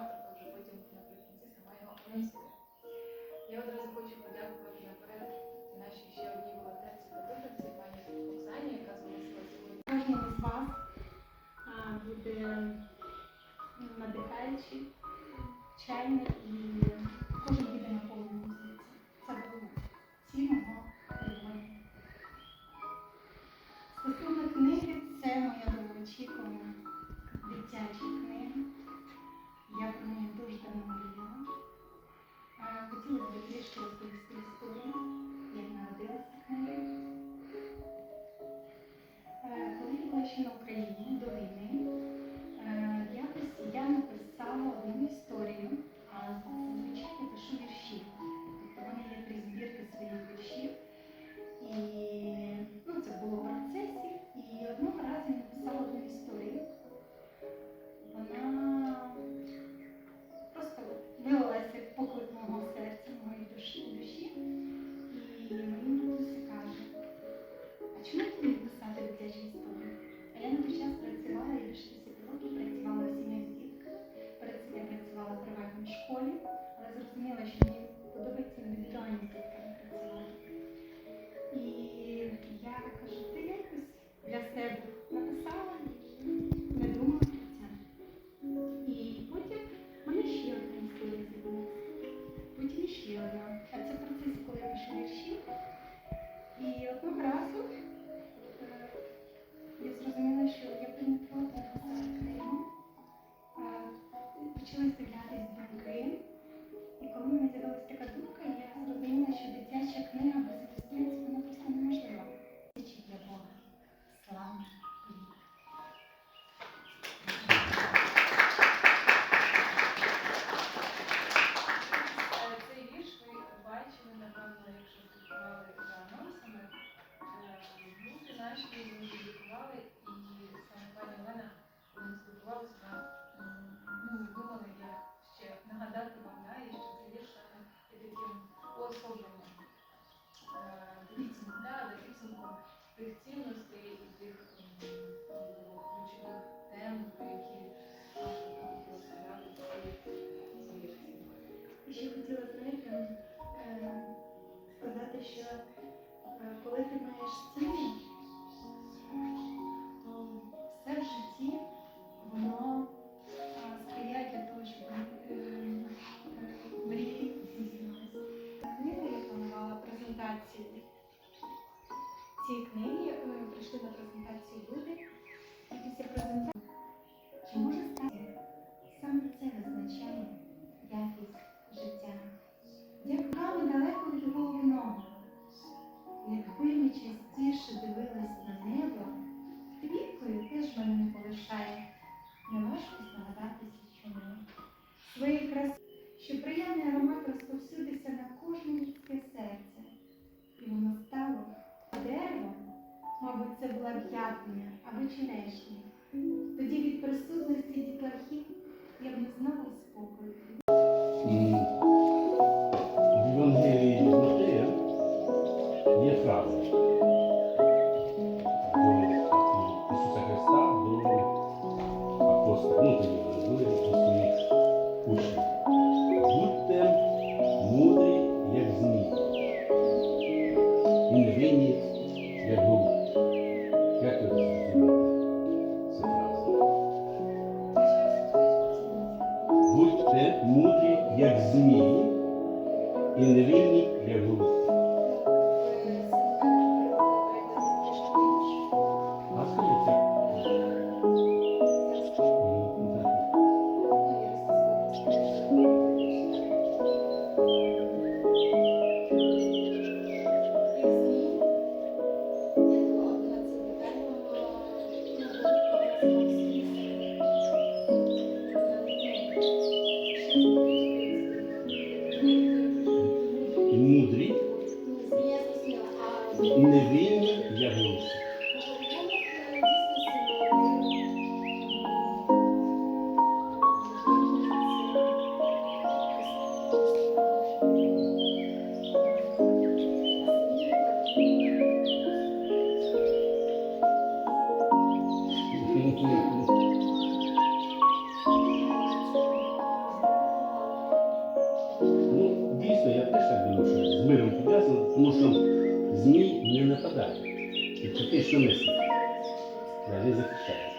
авторка вже потім наприкінці сама його. Я одразу хочу подякувати наперед нашій ще одній волонтерці подивитися, пані Оксані, яка зголосила сьогодні. Кожного з вас буде надихаючий, вчальний і така думка, я розуміла, що дитяча книга без християнства вона просто неможлива. Чи для Бога. Слава Богу. Цей вірш ви бачили, напевно, якщо слухали за анонсами. Е, наші ми публікували. цієї книги е, прийшли на презентацію люди, і після презентації чи може стати саме це визначає якість. лав'ятне або чинешні. Тоді від присутності дітлахів я б не знала спокою. В Евангелії є фраза Ісуса Христа до апостола. Ну, Будьте мудрі, як змій, і невинні і невільні лягу. Тому що змій не нападає. І критично мислить. навіть захищає.